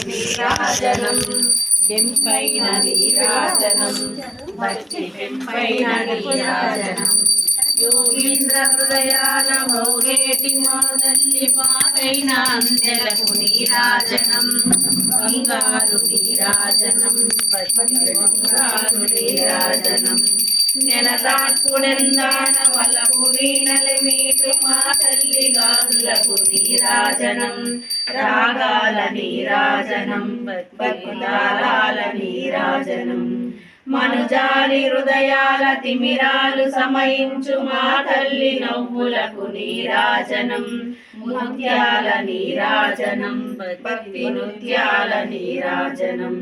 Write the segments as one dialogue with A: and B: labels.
A: నీరాజనం పెంపైన నీరాజనం భక్తి పెంపైన నీరాజనం యోగీంద్ర హృదయాల మోగేటి మా తల్లి మాతైన అందెలకు నీరాజనం బంగారు నీరాజనం బంగారు నీరాజనం నెలదార్పుడెందాన వలపు వీణలు మీటు మా తల్లి గాజులకు నీరాజనం రాగాల నీరాజనం భక్తులాల నీరాజనం మనుజాలి హృదయాల తిమిరాలు సమయించు మా తల్లి నవ్వులకు నీరాజనం ముత్యాల నీరాజనం భక్తి నృత్యాల నీరాజనం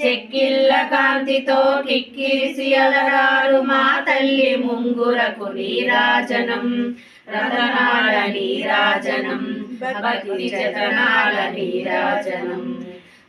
A: చెక్కిళ్ళ కాంతితో కిక్కిరిసి అలరారు మా తల్లి ముంగురకు నీరాజనం. రతనాల నీరాజనం భక్తి జతనాల నీరాజనం.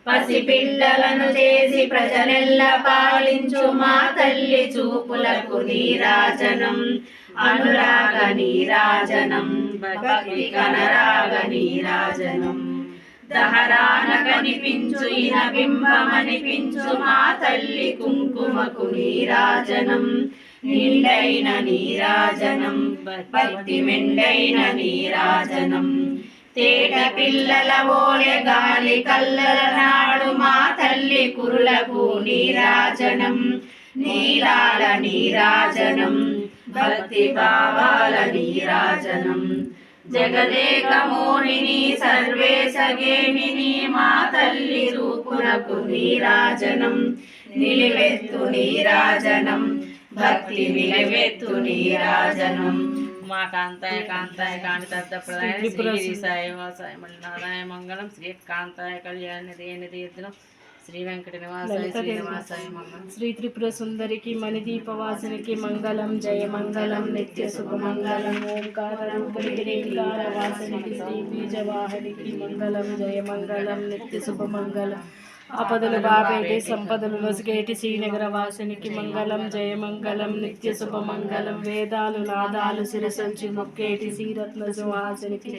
A: పసిపిల్లలను చేసి ప్రజలెల్ల పాలించు మా తల్లి చూపులకు నీరాజనం. అనురాగ నీరాజనం భక్తి కనరాగ నీరాజనం. దహరాన కనిపించు ఇన బింబమనిపించు మా తల్లి కుంకుమకు నీరాజనం. నిండైన నీరాజనం భక్తి మెండైన నీరాజనం. తేట పిల్లల ఓలె గాలి కల్లల నాడు మా తల్లి కురులకు నీరాజనం. నీలాల నీరాజనం భక్తి భావాల నీరాజనం. జగదేక మోహిని సర్వేశగేమిని మా తల్లి రూపునకు నీరాజనం. నిలివెత్తు నీరాజనం భక్తి నిలవెత్తు నీరాజనం. మా కాంతాయ కాంతాయ కాంతితత్త ప్రదాయ శ్రీ సాయ వాసాయ మల్లినారాయ మంగళం. శ్రీ కాంతాయ కళ్యాణ దేని. తీర్థనం శ్రీ
B: శ్రీ త్రిపుర సుందరికి మణిదీపవాసినికి మంగళం జయ మంగళం నిత్య శుభమంగళం ఓంకార రూపునికి రేంకార వాసనికి శ్రీ బీజవాహనికి మంగళం జయ మంగళం నిత్య శుభమంగళం. ఆపదలు బాబేటి సంపదలు నొసిగేటి శ్రీనగర వాసునికి మంగళం జయ మంగళం నిత్య శుభమంగళం వేదాలు నాదాలు సిరసంచి మొక్కేటి శ్రీరత్న సుహాసునికి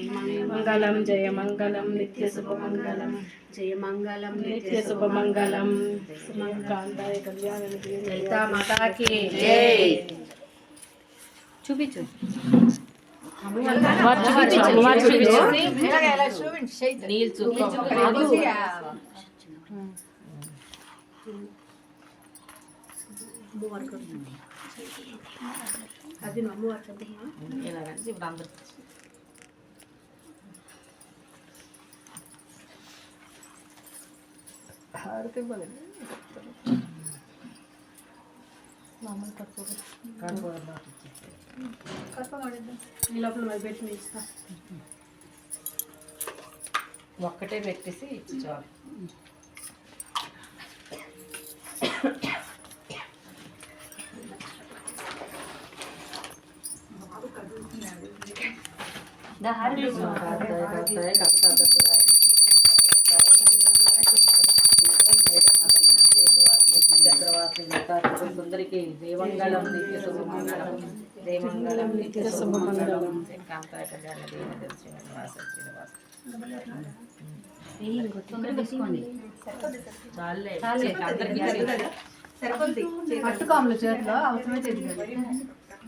B: మంగళం జయ మంగళం నిత్య శుభమంగళం. నిత్య కాంతాయ
A: మాతాకి చూపించు.
B: చూపించు, చూపించు.
A: నీళ్ళు చూపు ఇలాగంటే ఇప్పుడు అందరూ
B: ఈ లోపల మరి పెట్టి మీ ఇస్తా.
A: ఒక్కటే పెట్టేసి ఇచ్చి చాలు. సుందరికి దేవంగళం నిత్య శుభమంగళం దేవంగళం నిత్య శుభమంగళం కాంతాయ కళ్యాణ దేవ శ్రీనివాస శ్రీనివాస చాలే అందరికీ
C: పట్టుకోమలు చేతిలో అవసరమే చేతిలో